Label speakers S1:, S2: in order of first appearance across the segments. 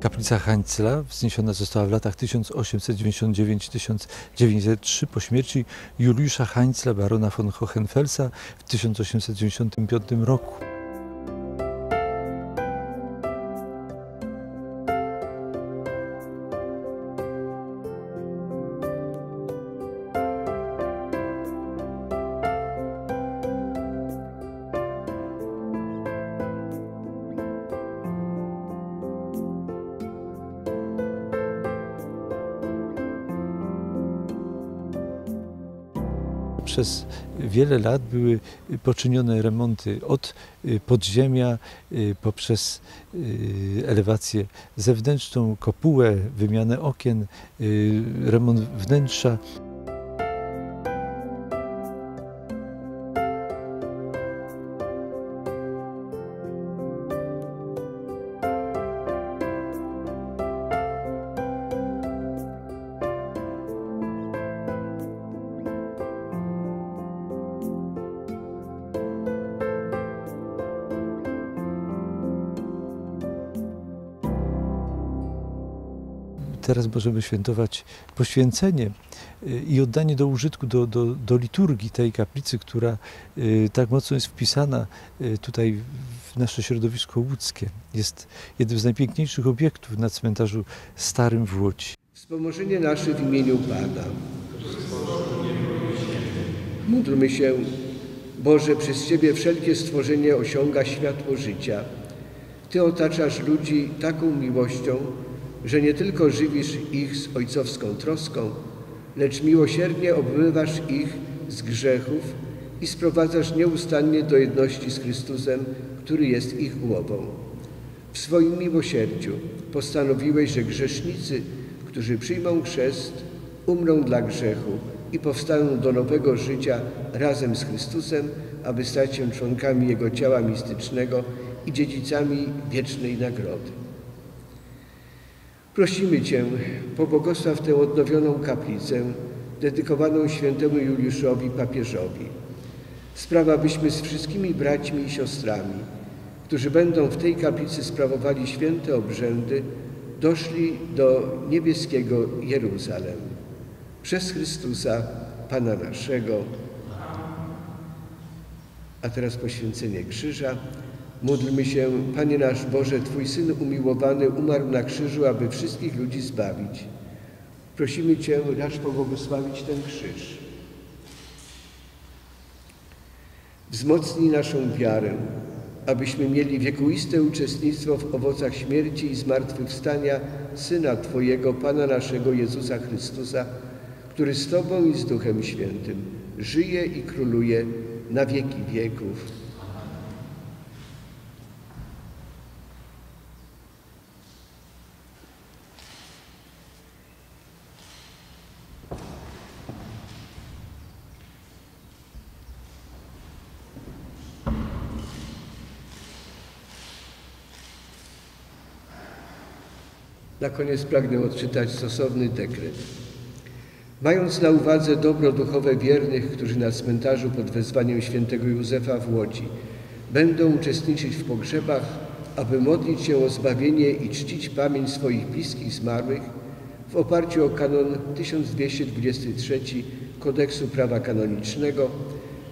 S1: Kaplica Hańcla wzniesiona została w latach 1899-1903 po śmierci Juliusza Hańcla, barona von Hohenfelsa w 1895 roku. Przez wiele lat były poczynione remonty od y, podziemia y, poprzez y, elewację zewnętrzną, kopułę, wymianę okien, remont wnętrza. Teraz możemy świętować poświęcenie y, i oddanie do użytku, do, do, do liturgii tej kaplicy, która y, tak mocno jest wpisana y, tutaj w nasze środowisko łódzkie. Jest jednym z najpiękniejszych obiektów na cmentarzu starym w Łodzi.
S2: Wspomożenie nasze w imieniu Pana. Módlmy się, Boże, przez Ciebie wszelkie stworzenie osiąga światło życia. Ty otaczasz ludzi taką miłością, że nie tylko żywisz ich z ojcowską troską, lecz miłosiernie obmywasz ich z grzechów i sprowadzasz nieustannie do jedności z Chrystusem, który jest ich głową. W swoim miłosierdziu postanowiłeś, że grzesznicy, którzy przyjmą chrzest, umrą dla grzechu i powstaną do nowego życia razem z Chrystusem, aby stać się członkami Jego ciała mistycznego i dziedzicami wiecznej nagrody. Prosimy Cię, pobłogosław tę odnowioną kaplicę dedykowaną świętemu Juliuszowi papieżowi. Sprawa, byśmy z wszystkimi braćmi i siostrami, którzy będą w tej kaplicy sprawowali święte obrzędy, doszli do niebieskiego Jeruzalem. Przez Chrystusa, Pana naszego. A teraz poświęcenie krzyża. Módlmy się, Panie nasz Boże, Twój Syn umiłowany umarł na krzyżu, aby wszystkich ludzi zbawić. Prosimy Cię, racz pobłogosławić ten krzyż. Wzmocnij naszą wiarę, abyśmy mieli wiekuiste uczestnictwo w owocach śmierci i zmartwychwstania Syna Twojego, Pana naszego Jezusa Chrystusa, który z Tobą i z Duchem Świętym żyje i króluje na wieki wieków. Na koniec pragnę odczytać stosowny dekret. Mając na uwadze dobro duchowe wiernych, którzy na cmentarzu pod wezwaniem świętego Józefa w Łodzi będą uczestniczyć w pogrzebach, aby modlić się o zbawienie i czcić pamięć swoich bliskich zmarłych, w oparciu o kanon 1223 Kodeksu Prawa Kanonicznego,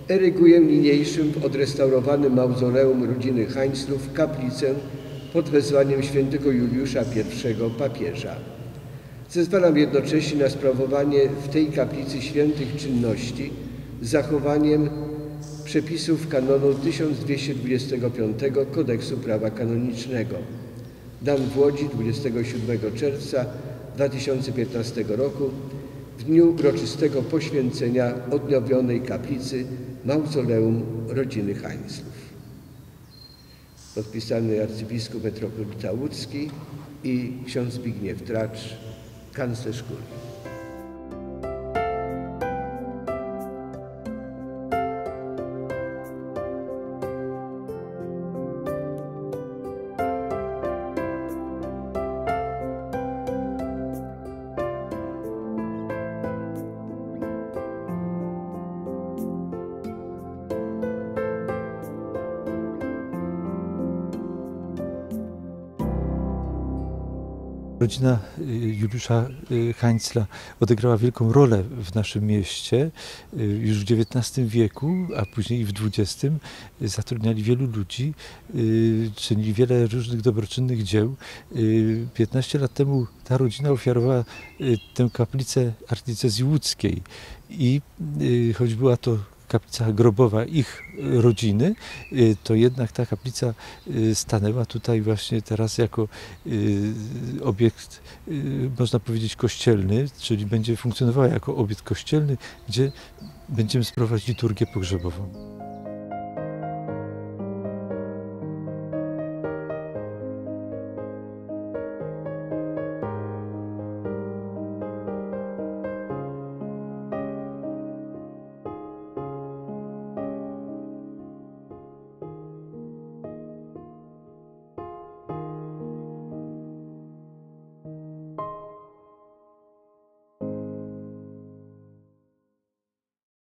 S2: eryguję niniejszym w odrestaurowanym mauzoleum rodziny Hańclów kaplicę pod wezwaniem świętego Juliusza I papieża. Zezwalam jednocześnie na sprawowanie w tej kaplicy świętych czynności z zachowaniem przepisów kanonu 1225 Kodeksu Prawa Kanonicznego. Dan w Łodzi 27 czerwca 2015 roku w dniu uroczystego poświęcenia odnowionej kaplicy Mauzoleum Rodziny Hańclów podpisany arcybiskup metropolita łódzki i ksiądz Zbigniew Tracz, kanclerz kurii.
S1: Rodzina y, Juliusza y, Hańcla odegrała wielką rolę w naszym mieście. Y, Już w XIX wieku, a później w XX zatrudniali wielu ludzi, czynili wiele różnych dobroczynnych dzieł. Y, 15 lat temu ta rodzina ofiarowała tę kaplicę archidiecezji łódzkiej i choć była to kaplica grobowa ich rodziny, y, to jednak ta kaplica y, stanęła tutaj właśnie teraz jako y, obiekt, y, można powiedzieć, kościelny, czyli będzie funkcjonowała jako obiekt kościelny, gdzie będziemy sprawować liturgię pogrzebową.